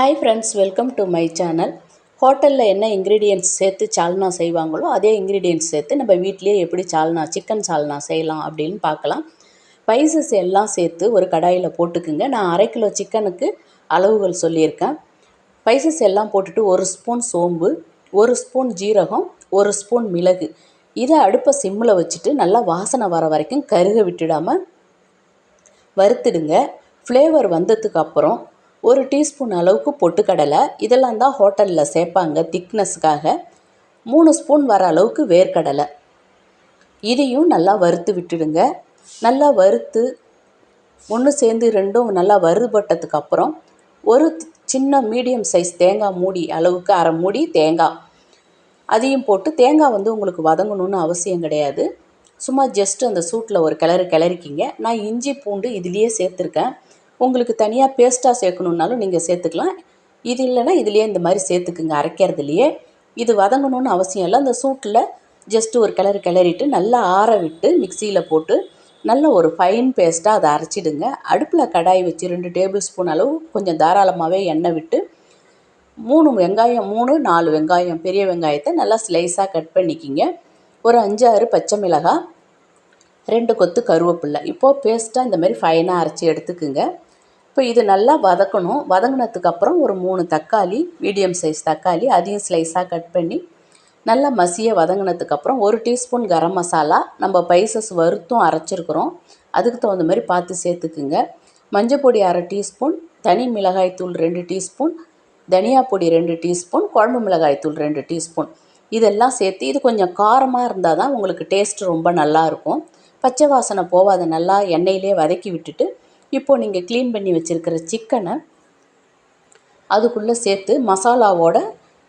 Hi friends welcome to my channel ஹோட்டலில் என்ன ingredients சேர்த்து சால்னா செய்வாங்களோ அதே இன்க்ரீடியன்ட்ஸ் சேர்த்து நம்ம வீட்டிலேயே எப்படி சால்னா சிக்கன் சால்னா செய்யலாம் அப்படின்னு பார்க்கலாம். ஸ்பைசஸ் எல்லாம் சேர்த்து ஒரு கடாயில் போட்டுக்குங்க. நான் அரை கிலோ சிக்கனுக்கு அளவுகள் சொல்லியிருக்கேன். ஸ்பைசஸ் எல்லாம் போட்டுட்டு ஒரு ஸ்பூன் சோம்பு ஒரு ஸ்பூன் ஜீரகம் ஒரு ஸ்பூன் மிளகு. இதை அடுப்பை சிம்மில் வச்சுட்டு நல்லா வாசனை வர வரைக்கும் கருக விட்டுடாமல் வறுத்துடுங்க. ஃப்ளேவர் வந்ததுக்கு அப்புறம் ஒரு டீஸ்பூன் அளவுக்கு பொட்டுக்கடலை இதெல்லாம் தான் ஹோட்டலில் சேர்ப்பாங்க திக்னஸ்க்காக. மூணு ஸ்பூன் வர அளவுக்கு வேர்க்கடலை. இதையும் நல்லா வறுத்து விட்டுடுங்க. நல்லா வறுத்து ஒன்று சேர்ந்து ரெண்டும் நல்லா வறுபட்டதுக்கு அப்புறம் ஒரு சின்ன மீடியம் சைஸ் தேங்காய் மூடி அளவுக்கு அரை மூடி தேங்காய். அதையும் போட்டு தேங்காய் வந்து உங்களுக்கு வதங்கணும்னு அவசியம் கிடையாது. சும்மா ஜஸ்ட் அந்த சூட்டில் ஒரு கிளறு கிளறிக்கிங்க. நான் இஞ்சி பூண்டு இதுலேயே சேர்த்துருக்கேன். உங்களுக்கு தனியாக பேஸ்ட்டாக சேர்க்கணுன்னாலும் நீங்கள் சேர்த்துக்கலாம். இது இல்லைன்னா இதுலேயே இந்த மாதிரி சேர்த்துக்குங்க அரைக்கிறதுலையே இது வதங்கணும்னு அவசியம் இல்லை. அந்த சூட்டில் ஜஸ்ட்டு ஒரு கிளறு கிளறிட்டு நல்லா ஆற விட்டு மிக்சியில் போட்டு நல்ல ஒரு ஃபைன் பேஸ்ட்டாக அதை அரைச்சிடுங்க. அடுப்பில் கடாய் வச்சு ரெண்டு டேபிள் ஸ்பூன் அளவு கொஞ்சம் தாராளமாகவே எண்ணெய் விட்டு மூணு வெங்காயம் மூணு நாலு வெங்காயம் பெரிய வெங்காயத்தை நல்லா ஸ்லைஸாக கட் பண்ணிக்கிங்க. ஒரு அஞ்சாறு பச்சை மிளகாய் ரெண்டு கொத்து கருவேப்பில்லை இப்போது பேஸ்ட்டாக இந்த மாதிரி ஃபைனாக அரைச்சி எடுத்துக்குங்க. இப்போ இது நல்லா வதக்கணும். வதங்கினதுக்கப்புறம் ஒரு மூணு தக்காளி மீடியம் சைஸ் தக்காளி அதையும் ஸ்லைஸாக கட் பண்ணி நல்லா மசிய வதங்கினதுக்கப்புறம் ஒரு டீஸ்பூன் கரம் மசாலா நம்ம பைசஸ் வறுத்தும் அரைச்சிருக்கிறோம். அதுக்கு தகுந்த மாதிரி பார்த்து சேர்த்துக்குங்க. மஞ்சள் பொடி அரை டீஸ்பூன் தனி மிளகாய் தூள் ரெண்டு டீஸ்பூன் தனியா பொடி ரெண்டு டீஸ்பூன் குழம்பு மிளகாய் தூள் ரெண்டு டீஸ்பூன் இதெல்லாம் சேர்த்து இது கொஞ்சம் காரமாக இருந்தால் தான் உங்களுக்கு டேஸ்ட் ரொம்ப நல்லாயிருக்கும் பச்சை வாசனை போகாத நல்லா எண்ணெயிலே வதக்கி விட்டுட்டு இப்போது நீங்கள் க்ளீன் பண்ணி வச்சுருக்கிற சிக்கனை அதுக்குள்ளே சேர்த்து மசாலாவோட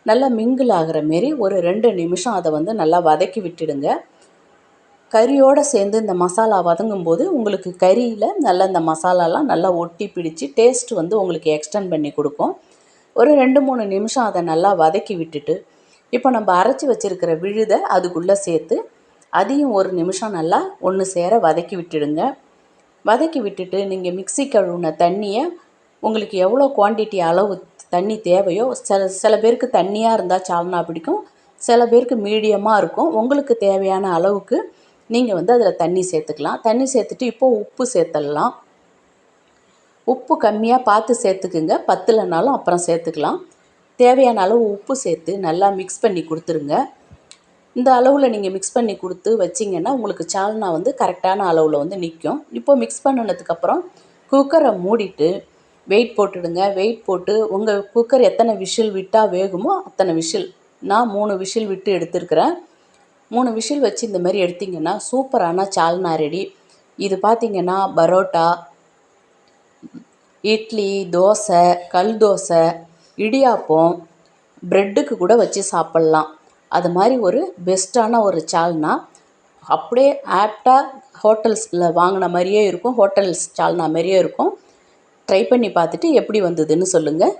நல்லா மிங்கிள் ஆகிற மாரி ஒரு ரெண்டு நிமிஷம் அதை வந்து நல்லா வதக்கி விட்டுடுங்க. கறியோடு சேர்ந்து இந்த மசாலா வதங்கும் போது உங்களுக்கு கறியில் நல்லா இந்த மசாலாலாம் நல்லா ஒட்டி பிடிச்சி டேஸ்ட் வந்து உங்களுக்கு எக்ஸ்டெண்ட் பண்ணி கொடுக்கும். ஒரு ரெண்டு மூணு நிமிஷம் அதை நல்லா வதக்கி விட்டுட்டு இப்போ நம்ம அரைச்சி வச்சுருக்கிற விழுதை அதுக்குள்ளே சேர்த்து அதையும் ஒரு நிமிஷம் நல்லா ஒன்று சேர வதக்கி விட்டுடுங்க. வதக்கி விட்டுட்டு நீங்கள் மிக்சி கழுவுன தண்ணியை உங்களுக்கு எவ்வளோ குவான்டிட்டி அளவு தண்ணி தேவையோ சில சில பேருக்கு தண்ணியாக இருந்தால் சால்னா பிடிக்கும் சில பேருக்கு மீடியமாக இருக்கும். உங்களுக்கு தேவையான அளவுக்கு நீங்கள் வந்து அதில் தண்ணி சேர்த்துக்கலாம். தண்ணி சேர்த்துட்டு இப்போது உப்பு சேர்த்துடலாம். உப்பு கம்மியாக பார்த்து சேர்த்துக்குங்க. பத்தலைனாலும் அப்புறம் சேர்த்துக்கலாம். தேவையான அளவு உப்பு சேர்த்து நல்லா மிக்ஸ் பண்ணி கொடுத்துருங்க. இந்த அளவில் நீங்கள் மிக்ஸ் பண்ணி கொடுத்து வச்சிங்கன்னா உங்களுக்கு சால்னா வந்து கரெக்டான அளவில் வந்து நிற்கும் இப்போ மிக்ஸ் பண்ணினதுக்கப்புறம் குக்கரை மூடிட்டு வெயிட் போட்டுடுங்க. வெயிட் போட்டு உங்கள் குக்கர் எத்தனை விஷில் விட்டால் வேகுமோ அத்தனை விஷில் நான் மூணு விஷில் விட்டு எடுத்துருக்கிறேன். மூணு விஷில் வச்சு இந்த மாதிரி எடுத்திங்கன்னா சூப்பரான சால்னா ரெடி இது பார்த்திங்கன்னா பரோட்டா இட்லி தோசை கல் தோசை இடியாப்பம் ப்ரெட்டுக்கு கூட வச்சு சாப்பிட்லாம். அது மாதிரி ஒரு பெஸ்ட்டான ஒரு சால்னா அப்படியே ஆப்டாக ஹோட்டல்ஸில் வாங்கின மாதிரியே இருக்கும். ஹோட்டல்ஸ் சால்னா மாதிரியே இருக்கும். ட்ரை பண்ணி பார்த்துட்டு எப்படி வந்ததுன்னு சொல்லுங்கள்